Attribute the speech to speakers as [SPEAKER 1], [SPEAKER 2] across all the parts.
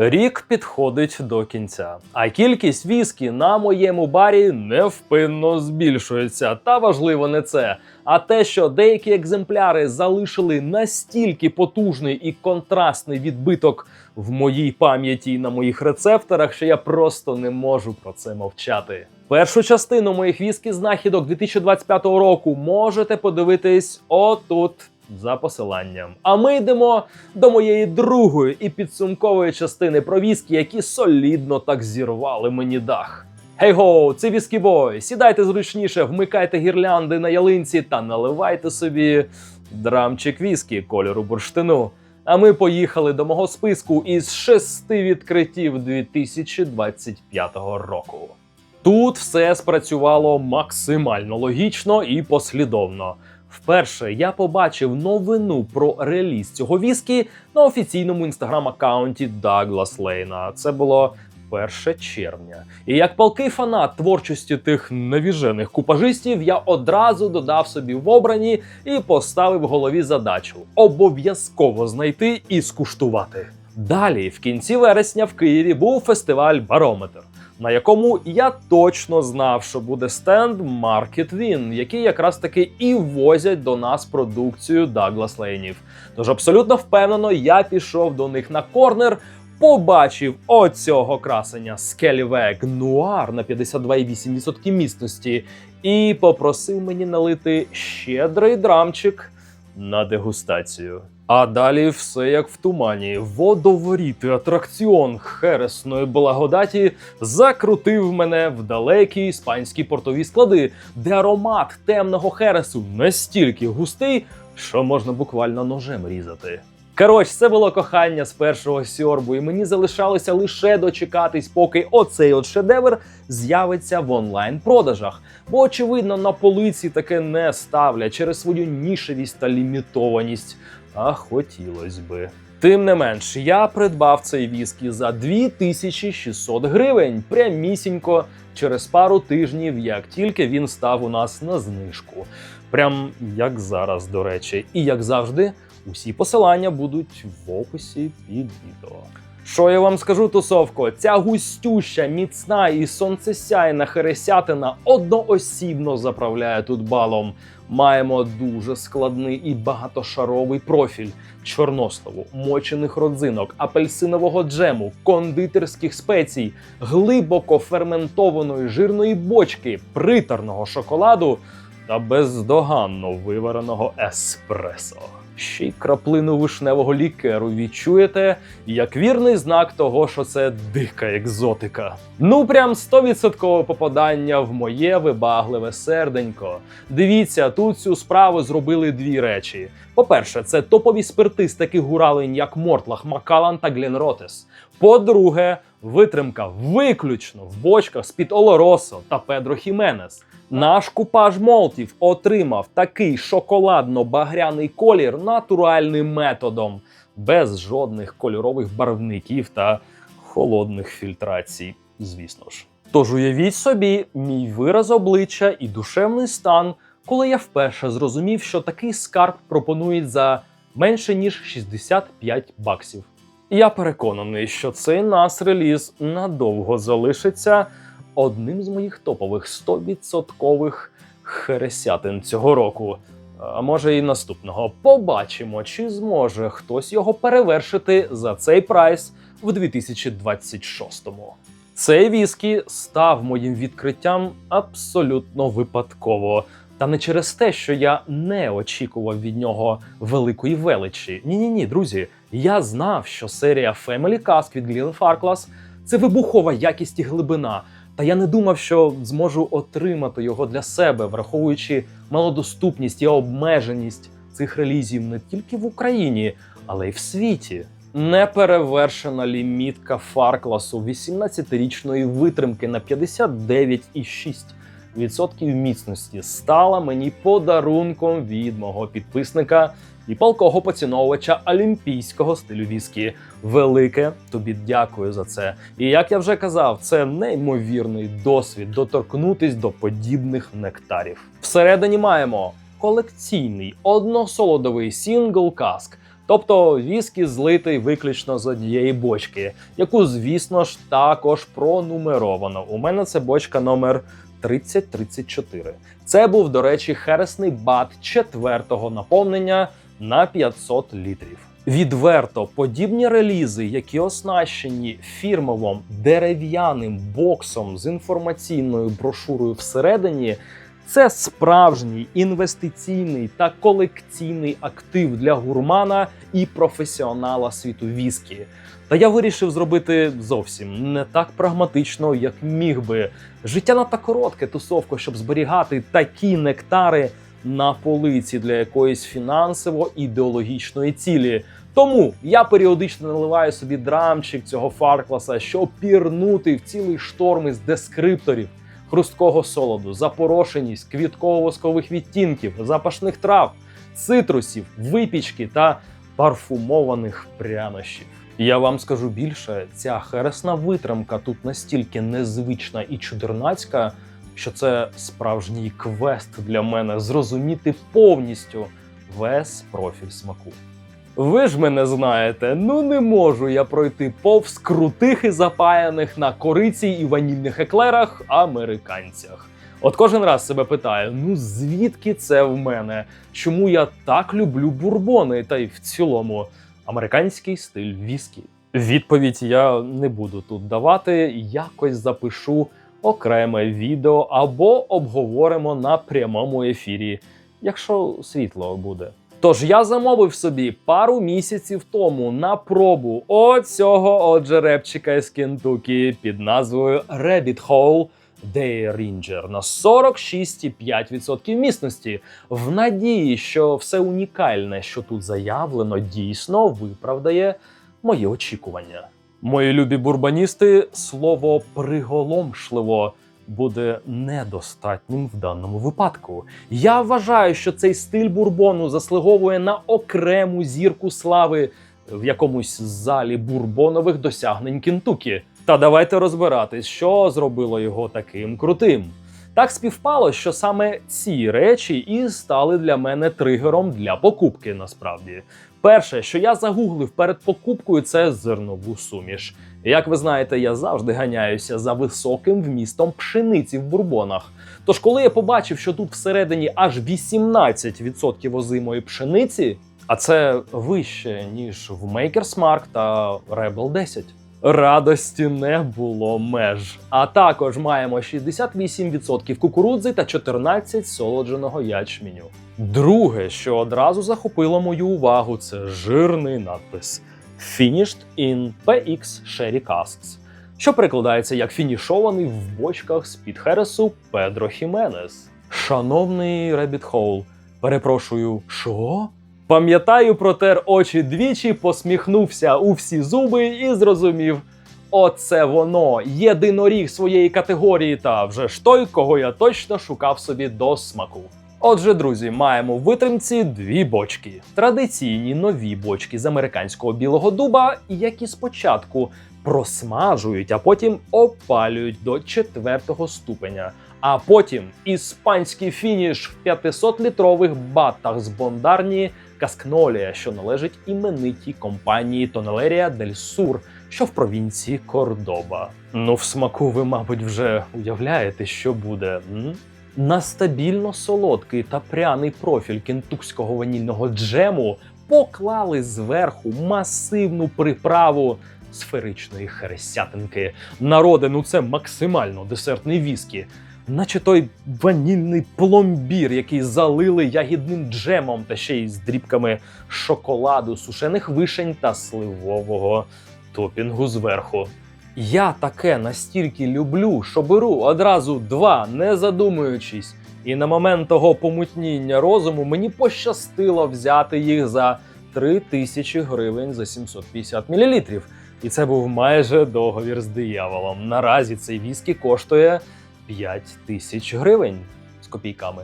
[SPEAKER 1] Рік підходить до кінця, а кількість віскі на моєму барі невпинно збільшується. Та важливо не це, а те, що деякі екземпляри залишили настільки потужний і контрастний відбиток в моїй пам'яті і на моїх рецепторах, що я просто не можу про це мовчати. Першу частину моїх віскі знахідок 2025 року можете подивитись отут за посиланням. А ми йдемо до моєї другої і підсумкової частини про віскі, які солідно так зірвали мені дах. Гей-гоу, це віскі бой. Сідайте зручніше, вмикайте гірлянди на ялинці та наливайте собі драмчик віскі кольору бурштину. А ми поїхали до мого списку із шести відкриттів 2025 року. Тут все спрацювало максимально логічно і послідовно. Вперше я побачив новину про реліз цього віскі на офіційному інстаграм-аккаунті Даглас Лейна. Це було 1 червня. І як палкий фанат творчості тих навіжених купажистів, я одразу додав собі в обрані і поставив голові задачу обов'язково знайти і скуштувати. Далі, в кінці вересня, в Києві був фестиваль Барометр, на якому я точно знав, що буде стенд Market Win, який якраз таки і возять до нас продукцію Douglas Лейнів. Тож абсолютно впевнено, я пішов до них на корнер. Побачив оцього красення Скелівек Нуар на 52,8% міцності і попросив мені налити щедрий драмчик на дегустацію. А далі все як в тумані. Водоворіти атракціон хересної благодаті закрутив мене в далекі іспанські портові склади, де аромат темного хересу настільки густий, що можна буквально ножем різати. Коротше, це було кохання з першого сьорбу, і мені залишалося лише дочекатись, поки оцей от шедевр з'явиться в онлайн-продажах. Бо, очевидно, на полиці таке не ставлять через свою нішевість та лімітованість. А хотілось би. Тим не менш, я придбав цей віскі за 2600 гривень прямісінько через пару тижнів, як тільки він став у нас на знижку. Прям як зараз, до речі, і як завжди, усі посилання будуть в описі під відео. Що я вам скажу, тусовко? Ця густюща, міцна і сонцесяйна хересятина одноосібно заправляє тут балом. Маємо дуже складний і багатошаровий профіль чорносливу, мочених родзинок, апельсинового джему, кондитерських спецій, глибоко ферментованої жирної бочки, приторного шоколаду та бездоганно вивареного еспресо. Ще й краплину вишневого лікеру відчуєте, як вірний знак того, що це дика екзотика. Ну прям 100% попадання в моє вибагливе серденько. Дивіться, тут цю справу зробили дві речі. По-перше, це топові спирти з таких гуралень, як Мортлах, Макалан та Гленротес. По-друге, витримка виключно в бочках з-під Олоросо та Педро Хіменес. Наш купаж молтів отримав такий шоколадно-багряний колір натуральним методом, без жодних кольорових барвників та холодних фільтрацій, звісно ж. Тож уявіть собі, мій вираз обличчя і душевний стан, коли я вперше зрозумів, що такий скарб пропонують за менше ніж 65 баксів. Я переконаний, що цей нас реліз надовго залишиться одним з моїх топових 100% хересятин цього року. А може і наступного. Побачимо, чи зможе хтось його перевершити за цей прайс в 2026-му. Цей віскі став моїм відкриттям абсолютно випадково. Та не через те, що я не очікував від нього великої величі. Ні, ні, ні, друзі. Я знав, що серія Family Cask від Glenfarclas – це вибухова якість і глибина. Та я не думав, що зможу отримати його для себе, враховуючи малодоступність і обмеженість цих релізів не тільки в Україні, але й в світі. Неперевершена лімітка Фаркласу 18-річної витримки на 59,6% міцності стала мені подарунком від мого підписника і палкого поціновувача олімпійського стилю віскі. Велике тобі дякую за це. І як я вже казав, це неймовірний досвід доторкнутись до подібних нектарів. Всередині маємо колекційний односолодовий сінгл каск. Тобто віскі злитий виключно з однієї бочки, яку, звісно ж, також пронумеровано. У мене це бочка номер 3034. Це був, до речі, хересний бат четвертого наповнення на 500 літрів. Відверто подібні релізи, які оснащені фірмовим дерев'яним боксом з інформаційною брошурою всередині, це справжній інвестиційний та колекційний актив для гурмана і професіонала світу віскі. Та я вирішив зробити зовсім не так прагматично, як міг би. Життя надто коротке тусовко, щоб зберігати такі нектари на полиці для якоїсь фінансово-ідеологічної цілі. Тому я періодично наливаю собі драмчик цього фаркласа, щоб пірнути в цілий шторм із дескрипторів, хрусткого солоду, запорошеність, квітково-воскових відтінків, запашних трав, цитрусів, випічки та парфумованих прянощів. Я вам скажу більше, ця хересна витримка тут настільки незвична і чудернацька, що це справжній квест для мене зрозуміти повністю весь профіль смаку. Ви ж мене знаєте, ну не можу я пройти повз крутих і запаяних на кориці і ванільних еклерах американцях. От кожен раз себе питаю: ну звідки це в мене? Чому я так люблю бурбони та й в цілому американський стиль віскі? Відповідь я не буду тут давати, якось запишу окреме відео або обговоримо на прямому ефірі, якщо світло буде. Тож я замовив собі пару місяців тому на пробу оцього от жеребчика із Кентукі під назвою Rabbit Hole Day Ranger на 46,5% міцності, в надії, що все унікальне, що тут заявлено, дійсно виправдає мої очікування. Мої любі бурбаністи, слово приголомшливо буде недостатнім в даному випадку. Я вважаю, що цей стиль бурбону заслуговує на окрему зірку слави в якомусь залі бурбонових досягнень Кентукі. Та давайте розбиратись, що зробило його таким крутим. Так співпало, що саме ці речі і стали для мене тригером для покупки. Насправді, перше, що я загуглив перед покупкою, це зернову суміш. Як ви знаєте, я завжди ганяюся за високим вмістом пшениці в бурбонах. Тож, коли я побачив, що тут всередині аж 18% озимої пшениці, а це вище ніж в Maker's Mark та Rebel 10. Радості не було меж. А також маємо 68% кукурудзи та 14 солодженого ячменю. Друге, що одразу захопило мою увагу, це жирний надпис Finished in PX Sherry Casks, що перекладається як фінішований в бочках з-під Хересу Педро Хіменес. Шановний Rabbit Hole, перепрошую, що? Пам'ятаю, протер очі двічі, посміхнувся у всі зуби і зрозумів. Оце воно, єдиноріг своєї категорії, та вже ж той, кого я точно шукав собі до смаку. Отже, друзі, маємо витримці дві бочки: традиційні нові бочки з американського білого дуба, які спочатку просмажують, а потім опалюють до четвертого ступеня. А потім іспанський фініш в 500-літрових батах з бондарні Каскнолія, що належить іменитій компанії Тонелерія Дель Сур, що в провінції Кордоба. Ну, в смаку ви, мабуть, вже уявляєте, що буде. М? На стабільно солодкий та пряний профіль кентукського ванільного джему поклали зверху масивну приправу сферичної хересятинки. Народе, ну це максимально десертний віскі. Наче той ванільний пломбір, який залили ягідним джемом та ще й з дрібками шоколаду, сушених вишень та сливового топінгу зверху. Я таке настільки люблю, що беру одразу два, не задумуючись. І на момент того помутніння розуму мені пощастило взяти їх за 3 тисячі гривень за 750 мл. І це був майже договір з дияволом. Наразі цей віскі коштує 5 тисяч гривень з копійками.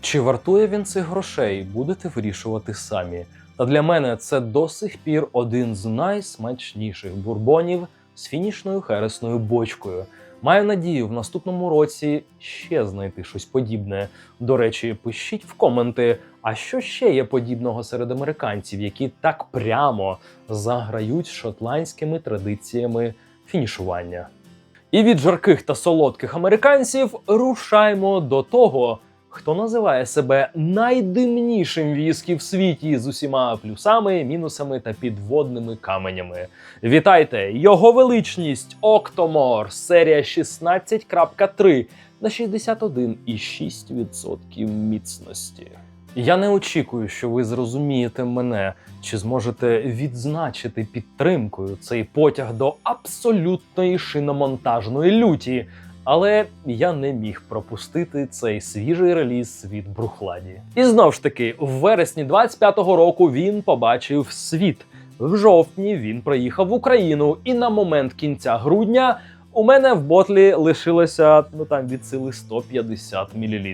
[SPEAKER 1] Чи вартує він цих грошей, будете вирішувати самі. Та для мене це до сих пір один з найсмачніших бурбонів з фінішною хересною бочкою. Маю надію в наступному році ще знайти щось подібне. До речі, пишіть в коменти, а що ще є подібного серед американців, які так прямо заграють шотландськими традиціями фінішування. І від жарких та солодких американців рушаймо до того, хто називає себе найдимнішим віскі в світі з усіма плюсами, мінусами та підводними каменями. Вітайте! Його величність Октомор, серія 16.3 на 61,6% міцності. Я не очікую, що ви зрозумієте мене чи зможете відзначити підтримкою цей потяг до абсолютної шиномонтажної люті. Але я не міг пропустити цей свіжий реліз від Брухладі. І знов ж таки, в вересні 25-го року він побачив світ. В жовтні він приїхав в Україну, і на момент кінця грудня у мене в ботлі лишилося ну там від сили 150 мл.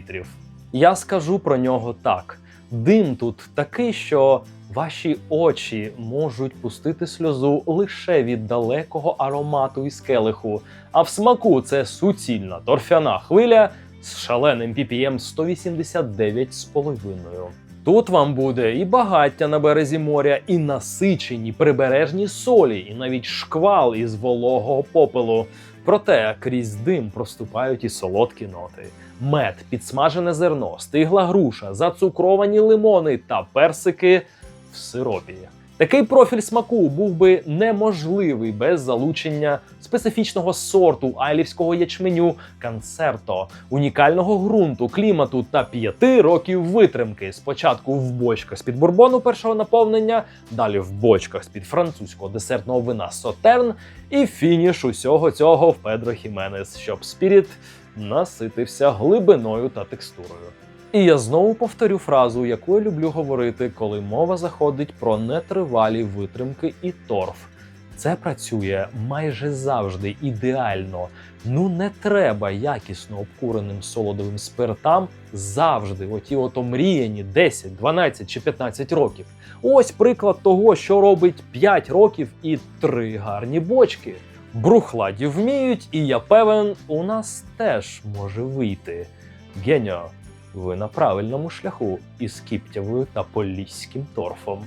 [SPEAKER 1] Я скажу про нього так: дим тут такий, що ваші очі можуть пустити сльозу лише від далекого аромату із келиху, а в смаку це суцільна торфяна хвиля з шаленим PPM 189,5. Тут вам буде і багаття на березі моря, і насичені прибережні солі, і навіть шквал із вологого попелу. Проте крізь дим проступають і солодкі ноти. Мед, підсмажене зерно, стигла груша, зацукровані лимони та персики в сиропі. Такий профіль смаку був би неможливий без залучення специфічного сорту айлівського ячменю концерто, унікального ґрунту, клімату та п'яти років витримки. Спочатку в бочках з під бурбону першого наповнення, далі в бочках з під французького десертного вина Сотерн, і фініш усього цього в Педро Хіменес, щоб спіріт наситився глибиною та текстурою. І я знову повторю фразу, яку я люблю говорити, коли мова заходить про нетривалі витримки і торф. Це працює майже завжди ідеально. Ну не треба якісно обкуреним солодовим спиртам завжди, оті от омріяні 10, 12 чи 15 років. Ось приклад того, що робить 5 років і 3 гарні бочки. Брухладі вміють, і я певен, у нас теж може вийти. Геньо, ви на правильному шляху із кіптявою та поліським торфом.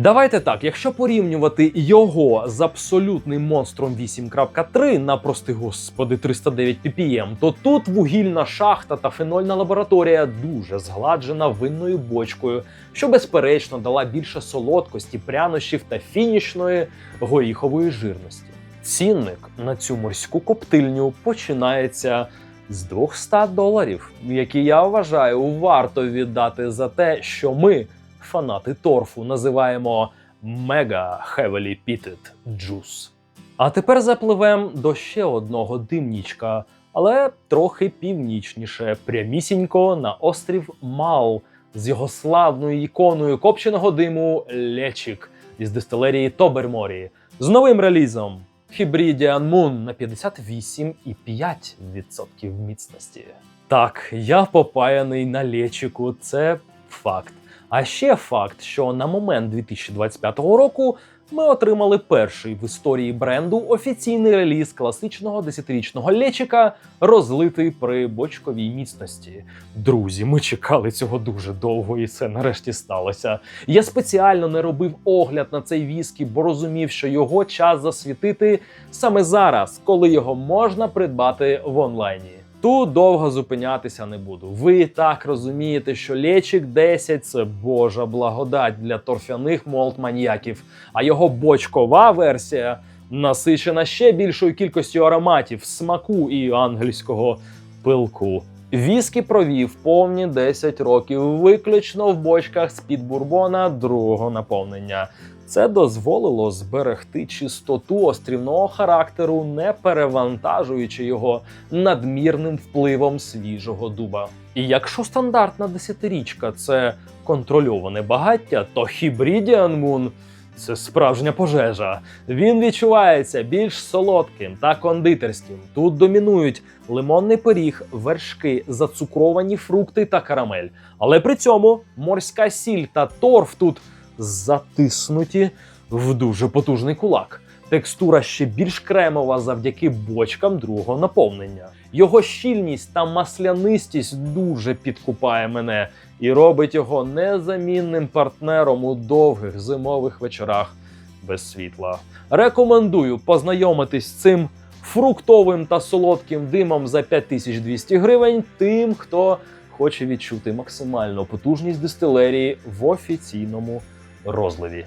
[SPEAKER 1] Давайте так, якщо порівнювати його з абсолютним монстром 8.3 на прости господи 309 ppm, то тут вугільна шахта та фенольна лабораторія дуже згладжена винною бочкою, що безперечно дала більше солодкості, прянощів та фінішної горіхової жирності. Цінник на цю морську коптильню починається з 200 доларів, які я вважаю варто віддати за те, що ми, фанати торфу, називаємо Mega Heavily Pitted Juice. А тепер запливем до ще одного димнічка, але трохи північніше, прямісінько на острів Мау з його славною іконою копченого диму Лечик із дистилерії Тоберморі з новим релізом Hybridian Moon на 58,5% міцності. Так, я попаяний на лечику, це факт. А ще факт, що на момент 2025 року ми отримали перший в історії бренду офіційний реліз класичного 10-річного лечика, розлитий при бочковій міцності. Друзі, ми чекали цього дуже довго, і це нарешті сталося. Я спеціально не робив огляд на цей віскі, бо розумів, що його час засвітити саме зараз, коли його можна придбати в онлайні. Тут довго зупинятися не буду. Ви і так розумієте, що Лечик 10 це божа благодать для торфяних молот-маньяків, а його бочкова версія насичена ще більшою кількістю ароматів, смаку і ангельського пилку. Віскі провів повні 10 років виключно в бочках з-під бурбона другого наповнення. Це дозволило зберегти чистоту острівного характеру, не перевантажуючи його надмірним впливом свіжого дуба. І якщо стандартна десятирічка це контрольоване багаття, то Hybridian Moon – це справжня пожежа. Він відчувається більш солодким та кондитерським. Тут домінують лимонний пиріг, вершки, зацукровані фрукти та карамель. Але при цьому морська сіль та торф тут затиснуті в дуже потужний кулак. Текстура ще більш кремова завдяки бочкам другого наповнення. Його щільність та маслянистість дуже підкупає мене і робить його незамінним партнером у довгих зимових вечорах без світла. Рекомендую познайомитись з цим фруктовим та солодким димом за 5200 гривень тим, хто хоче відчути максимальну потужність дистилерії в офіційному розливі.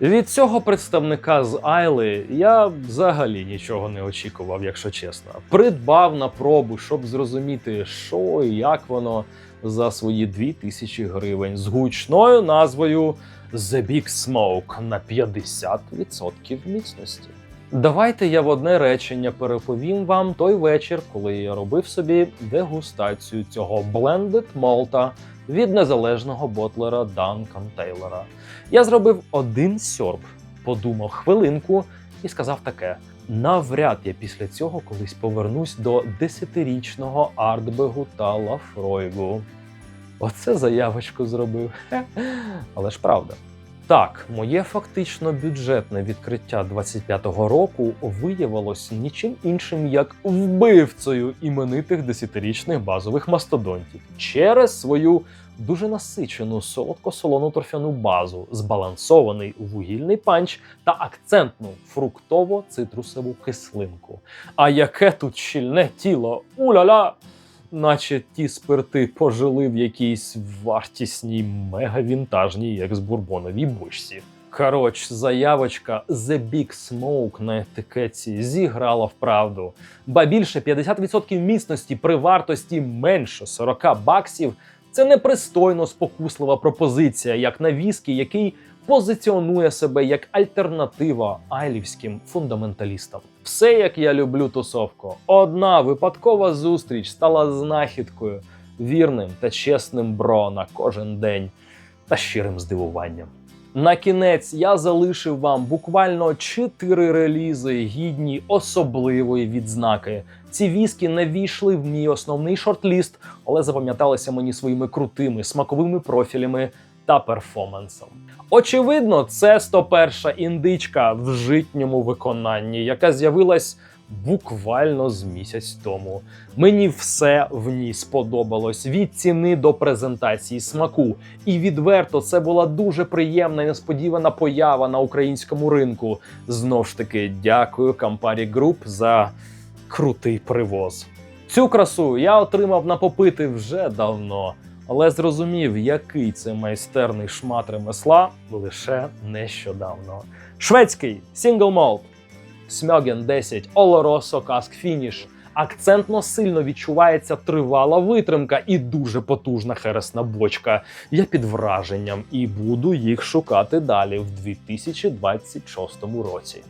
[SPEAKER 1] Від цього представника з Айли я взагалі нічого не очікував, якщо чесно. Придбав на пробу, щоб зрозуміти, що і як воно за свої 2000 гривень з гучною назвою The Big Smoke на 50% міцності. Давайте я в одне речення переповім вам той вечір, коли я робив собі дегустацію цього Blended Malta від незалежного ботлера Данкан Тейлора. Я зробив один сьорб, подумав хвилинку і сказав таке: навряд я після цього колись повернусь до десятирічного Артбегу та Лафройгу. Оце заявочку зробив. Але ж правда. Так, моє фактично бюджетне відкриття 25-го року виявилось нічим іншим як вбивцею іменитих десятирічних базових мастодонтів через свою дуже насичену солодко-солону торфяну базу, збалансований вугільний панч та акцентну фруктово-цитрусову кислинку. А яке тут щільне тіло! Уля-ля! Наче ті спирти пожили в якійсь вартісній мегавінтажній екс-бурбоновій бочці. Коротш, заявочка The Big Smoke на етикетці зіграла вправду. Ба більше 50% міцності при вартості менше 40 баксів це непристойно спокуслива пропозиція, як на віскі, який позиціонує себе як альтернатива айлівським фундаменталістам. Все як я люблю тусовку. Одна випадкова зустріч стала знахідкою, вірним та чесним бро на кожен день та щирим здивуванням. На кінець я залишив вам буквально чотири релізи, гідні особливої відзнаки. Ці віскі не війшли в мій основний шорт-ліст, але запам'яталися мені своїми крутими смаковими профілями та перформансом. Очевидно, це 101 індичка в житньому виконанні, яка з'явилась буквально з місяць тому. Мені все в ній сподобалось від ціни до презентації смаку. І відверто це була дуже приємна і несподівана поява на українському ринку. Знов ж таки, дякую Campari Group за крутий привоз. Цю красу я отримав на попити вже давно, але зрозумів, який це майстерний шмат ремесла лише нещодавно. Шведський Single Malt Смьоген 10 Oloroso Cask Finish. Акцентно сильно відчувається тривала витримка і дуже потужна хересна бочка. Я під враженням і буду їх шукати далі в 2026 році.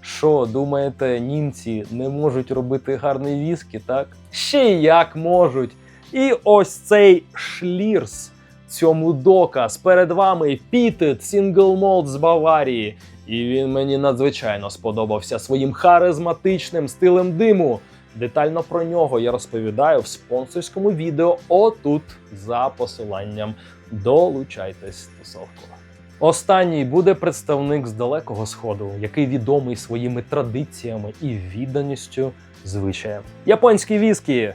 [SPEAKER 1] Що, думаєте, німці не можуть робити гарний віскі, так? Ще й як можуть. І ось цей шлірс. Цьому доказ перед вами Пітет Malt з Баварії. І він мені надзвичайно сподобався своїм харизматичним стилем диму. Детально про нього я розповідаю в спонсорському відео отут за посиланням. Долучайтесь тусовку. Останній буде представник з далекого сходу, який відомий своїми традиціями і відданістю звичаям. Японські віскі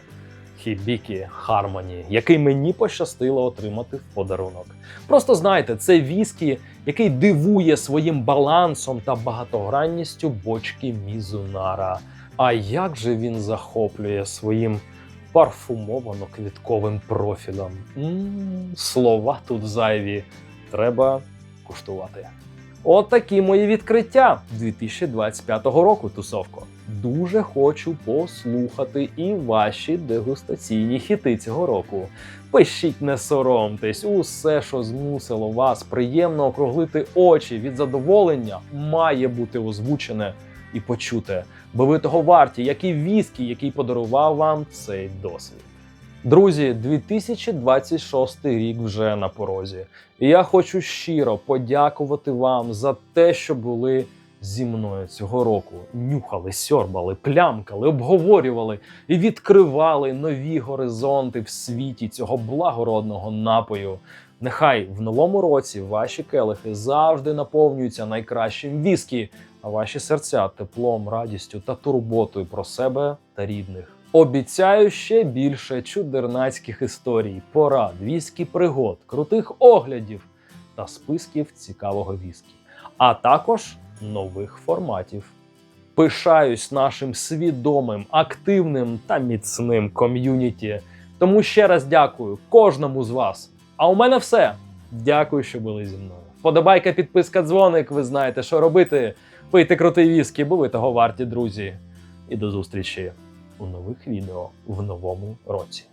[SPEAKER 1] Хібікі Хармоні, який мені пощастило отримати в подарунок. Просто знайте, це віскі, який дивує своїм балансом та багатогранністю бочки Мізунара. А як же він захоплює своїм парфумовано-квітковим профілем? М-м, слова тут зайві. Треба куштувати. От такі мої відкриття 2025 року, тусовко. Дуже хочу послухати і ваші дегустаційні хіти цього року. Пишіть, не соромтесь, усе, що змусило вас приємно округлити очі від задоволення, має бути озвучене і почуте, бо ви того варті, як і віскі, який подарував вам цей досвід. Друзі, 2026 рік вже на порозі. І я хочу щиро подякувати вам за те, що були зі мною цього року. Нюхали, сьорбали, плямкали, обговорювали і відкривали нові горизонти в світі цього благородного напою. Нехай в новому році ваші келихи завжди наповнюються найкращим віскі, а ваші серця теплом, радістю та турботою про себе та рідних. Обіцяю ще більше чудернацьких історій, порад, віскі пригод, крутих оглядів та списків цікавого віскі, а також нових форматів. Пишаюсь нашим свідомим, активним та міцним ком'юніті. Тому ще раз дякую кожному з вас. А у мене все. Дякую, що були зі мною. Вподобайка, підписка, дзвоник. Ви знаєте, що робити. Пийте крутий віскі, бо ви того варті, друзі. І до зустрічі у нових відео в новому році.